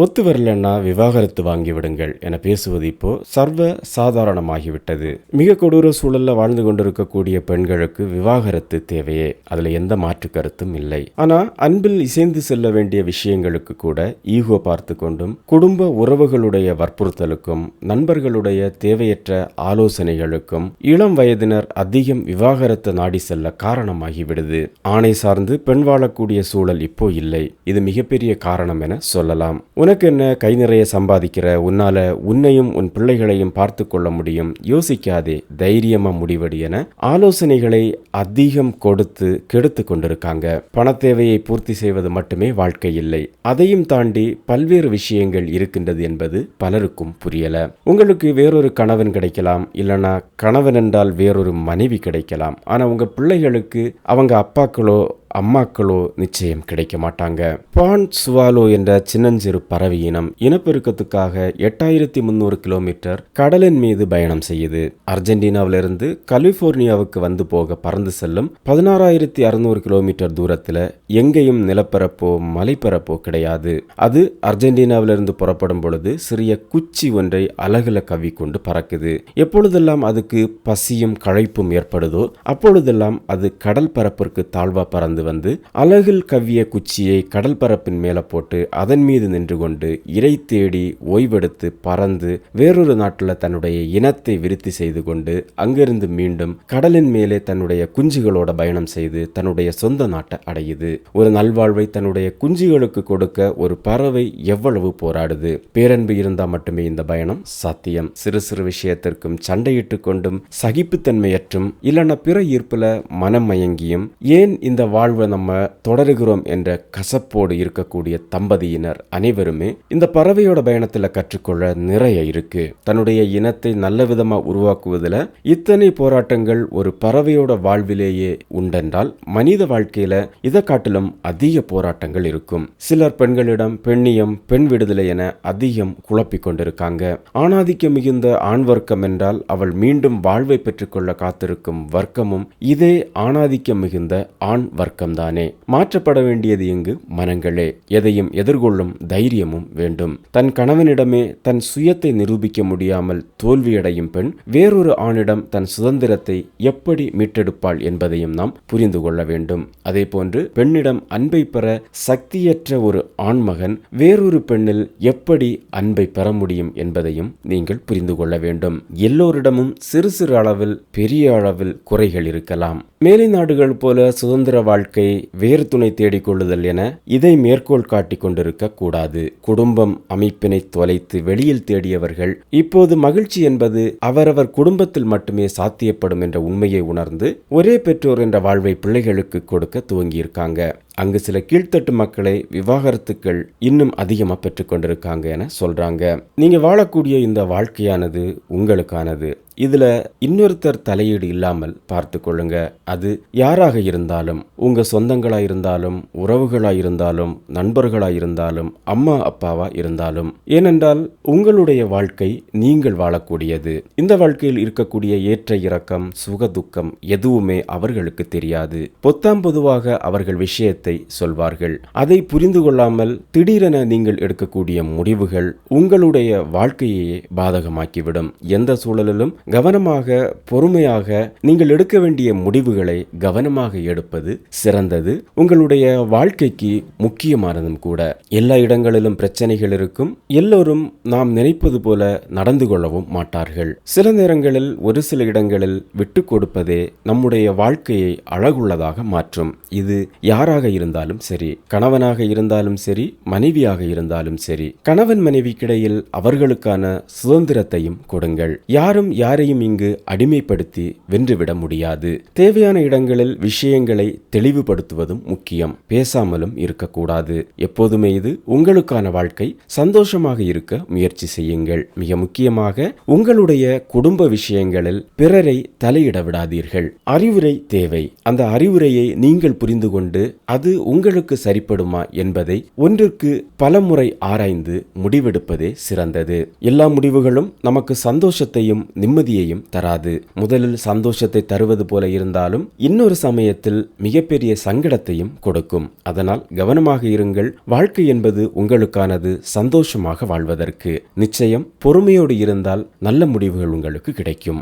ஒத்து வரலன்னா விவாகரத்து வாங்கி விடுங்கள் என பேசுவது இப்போ சர்வ சாதாரணமாகிவிட்டது மிக கொடூர சூழல்ல வாழ்ந்து கொண்டிருக்கக்கூடிய பெண்களுக்கு விவாகரத்து தேவையே. அதுல எந்த மாற்று கருத்தும் இல்லை. ஆனா அன்பில் இசைந்து செல்ல வேண்டிய விஷயங்களுக்கு கூட ஈகோ பார்த்து கொண்டும் குடும்ப உறவுகளுடைய வற்புறுத்தலுக்கும் நண்பர்களுடைய தேவையற்ற ஆலோசனைகளுக்கும் இளம் வயதினர் அதிகம் விவாகரத்து நாடி செல்ல காரணமாகிவிடுது. ஆணை சார்ந்து பெண் வாழக்கூடிய சூழல் இப்போ இல்லை. இது மிகப்பெரிய காரணம் என சொல்லலாம். உனக்கு என்ன கை நிறைய சம்பாதிக்கிற? உன்னால உன்னையும் உன் பிள்ளைகளையும் பார்த்து கொள்ள முடியும். யோசிக்காதே தைரியமா முடிவடி என ஆலோசனைகளை அதிகம் கொடுத்து கெடுத்து கொண்டிருக்காங்க. பண தேவையை பூர்த்தி செய்வது மட்டுமே வாழ்க்கை இல்லை அதையும் தாண்டி பல்வேறு விஷயங்கள் இருக்கின்றது என்பது பலருக்கும் புரியல. உங்களுக்கு வேறொரு கணவன் கிடைக்கலாம். இல்லைனா கணவன் என்றால் வேறொரு மனைவி கிடைக்கலாம். ஆனா உங்க பிள்ளைகளுக்கு அவங்க அப்பாக்களோ அம்மாக்களோ நிச்சயம் கிடைக்க மாட்டாங்க. பான் சுவாலோ என்ற சின்னஞ்சிறு பறவை இனம் இனப்பெருக்கத்துக்காக எட்டாயிரத்தி முந்நூறு கிலோமீட்டர் கடலின் மீது பயணம் செய்யுது. அர்ஜென்டினாவிலிருந்து கலிபோர்னியாவுக்கு வந்து போக பறந்து செல்லும் பதினாறாயிரத்தி அறுநூறு கிலோமீட்டர் தூரத்துல எங்கேயும் நிலப்பரப்போ மலைப்பரப்போ கிடையாது. அது அர்ஜென்டினாவிலிருந்து புறப்படும் பொழுது சிறிய குச்சி ஒன்றை அலகுல கவ்விக்கொண்டு பறக்குது. எப்பொழுதெல்லாம் அதுக்கு பசியும் களைப்பும் ஏற்படுதோ அப்பொழுதெல்லாம் அது கடல் பரப்பிற்கு தாழ்வா பறந்து வந்து அழகில் கவ்விய குச்சியை கடல் பரப்பின் மேல போட்டு அதன் மீது நின்று கொண்டு இறை தேடி ஓய்வெடுத்து பறந்து வேறொரு நாட்டில் தன்னுடைய இனத்தை விருத்தி செய்து கொண்டு அங்கிருந்து மீண்டும் கடலின் மேலே தன்னுடைய குஞ்சுகளோட பயணம் செய்து தன்னுடைய சொந்த நாட்டை அடையுது. ஒரு நல்வாழ்வை தன்னுடைய குஞ்சுகளுக்கு கொடுக்க ஒரு பறவை எவ்வளவு போராடுது? பேரன்பு இருந்தா மட்டுமே இந்த பயணம் சாத்தியம். சிறு சிறு விஷயத்திற்கும் சண்டையிட்டு கொண்டும் சகிப்புத்தன்மையற்றும் இல்லைன்னா பிற ஈர்ப்புல மனம் மயங்கியும் ஏன் இந்த வாழ் வாழ்வை நம்ம தொடருகிறோம் என்ற கசப்போடு இருக்கக்கூடிய தம்பதியினர் அனைவருமே இந்த பறவையோட பயணத்துல கற்றுக்கொள்ள நிறைய இருக்கு. தன்னுடைய இனத்தை நல்ல விதமா உருவாக்குவதில் இத்தனை போராட்டங்கள் ஒரு பறவையோட வாழ்விலேயே உண்டென்றால் மனித வாழ்க்கையில இதை காட்டிலும் அதிக போராட்டங்கள் இருக்கும். சிலர் பெண்களிடம் பெண்ணியம் பெண் விடுதலை என அதிகம் குழப்பிக் கொண்டிருக்காங்க. ஆணாதிக்கம் மிகுந்த ஆண் வர்க்கம் என்றால் அவள் மீண்டும் வாழ்வை பெற்றுக்கொள்ள காத்திருக்கும் வர்க்கமும் இதே ஆணாதிக்கம் மிகுந்த ஆண் வர்க்கம்தானே மாற்றப்பட வேண்டியது இங்கு மனங்களே. எதையும் எதிர்கொள்ளும் தைரியமும் வேண்டும். தன் கணவனிடமே தன் சுயத்தை நிரூபிக்க முடியாமல் தோல்வியடையும் பெண் வேறொரு ஆணிடம் தன் சுதந்திரத்தை எப்படி மீட்டெடுப்பாள் என்பதையும் நாம் புரிந்து கொள்ள வேண்டும். அதே போன்று பெண்ணிடம் அன்பை பெற சக்தியற்ற ஒரு ஆண்மகன் வேறொரு பெண்ணில் எப்படி அன்பை பெற முடியும் என்பதையும் நீங்கள் புரிந்து கொள்ள வேண்டும். எல்லோரிடமும் சிறு சிறு அளவில் பெரிய அளவில் குறைகள் இருக்கலாம். மேலை நாடுகள் போல சுதந்திர வாழ்க்கை வேறு துணை தேடிக்கொள்ளுதல் என இதை மேற்கோள் காட்டிக் கொண்டிருக்க கூடாது. குடும்பம் அமைப்பினை தொலைத்து வெளியில் தேடியவர்கள் இப்போது மகிழ்ச்சி என்பது அவரவர் குடும்பத்தில் மட்டுமே சாத்தியப்படும் என்ற உண்மையை உணர்ந்து ஒரே பெற்றோர் என்ற வாழ்வை பிள்ளைகளுக்கு கொடுக்க துவங்கியிருக்காங்க. அங்கு சில கீழ்த்தட்டு மக்களை விவாகரத்துக்கள் இன்னும் அதிகமாக பெற்றுக்கொண்டிருக்காங்க என சொல்றாங்க. நீங்க வாழக்கூடிய இந்த வாழ்க்கையானது உங்களுக்கானது. இதுல இன்னொருத்தர் தலையீடு இல்லாமல் பார்த்து கொள்ளுங்க. அது யாராக இருந்தாலும் உங்க சொந்தங்களா இருந்தாலும் உறவுகளா இருந்தாலும் நண்பர்களா இருந்தாலும் அம்மா அப்பாவா இருந்தாலும். ஏனென்றால் உங்களுடைய வாழ்க்கை நீங்கள் வாழக்கூடியது. இந்த வாழ்க்கையில் இருக்கக்கூடிய ஏற்ற இறக்கம் சுக துக்கம் எதுவுமே அவர்களுக்கு தெரியாது. பொத்தாம் பொதுவாக அவர்கள் விஷயத்தை சொல்வார்கள். அதை புரிந்து கொள்ளாமல் திடீரென நீங்கள் எடுக்கக்கூடிய முடிவுகள் உங்களுடைய வாழ்க்கையே பாதகமாக்கிவிடும். எந்த சூழலிலும் கவனமாக பொறுமையாக நீங்கள் எடுக்க வேண்டிய முடிவுகளை கவனமாக எடுப்பது சிறந்தது. உங்களுடைய வாழ்க்கைக்கு முக்கியமானதும் கூட. எல்லா இடங்களிலும் பிரச்சனைகள் இருக்கும். எல்லோரும் நாம் நினைப்பது போல நடந்து கொள்ளவும் மாட்டார்கள். சில நேரங்களில் ஒரு சில இடங்களில் விட்டு கொடுப்பதே நம்முடைய வாழ்க்கையை அழகுள்ளதாக மாற்றும். இது யாராக இருந்தாலும் சரி கணவனாக இருந்தாலும் சரி மனைவியாக இருந்தாலும் சரி கணவன் மனைவிக்கிடையில் அவர்களுக்கான சுதந்திரத்தையும் கொடுங்கள். யாரும் யாரையும் இங்கு அடிமைப்படுத்தி வென்றுவிட முடியாது. தேவையான இடங்களில் விஷயங்களை தெளிவுபடுத்துவதும் முக்கியம். பேசாமலும் இருக்கக்கூடாது. எப்போதுமே இது உங்களுக்கான வாழ்க்கை. சந்தோஷமாக இருக்க முயற்சி செய்யுங்கள். மிக முக்கியமாக உங்களுடைய குடும்ப விஷயங்களில் பிறரை தலையிட விடாதீர்கள். அறிவுரை தேவை. அந்த அறிவுரையை நீங்கள் புரிந்து கொண்டு அது உங்களுக்கு சரிப்படுமா என்பதை ஒன்றுக்கு பலமுறை ஆராய்ந்து முடிவெடுப்பதே சிறந்தது. எல்லா முடிவுகளும் நமக்கு சந்தோஷத்தையும் நிம்மதி நிம்மதியையும் தராது. முதலில் சந்தோஷத்தை தருவது போல இருந்தாலும் இன்னொரு சமயத்தில் மிகப்பெரிய சங்கடத்தையும் கொடுக்கும். அதனால் கவனமாக இருங்கள். வாழ்க்கை என்பது உங்களுக்கானது சந்தோஷமாக வாழ்வதற்கு. நிச்சயம் பொறுமையோடு இருந்தால் நல்ல முடிவுகள் உங்களுக்கு கிடைக்கும்.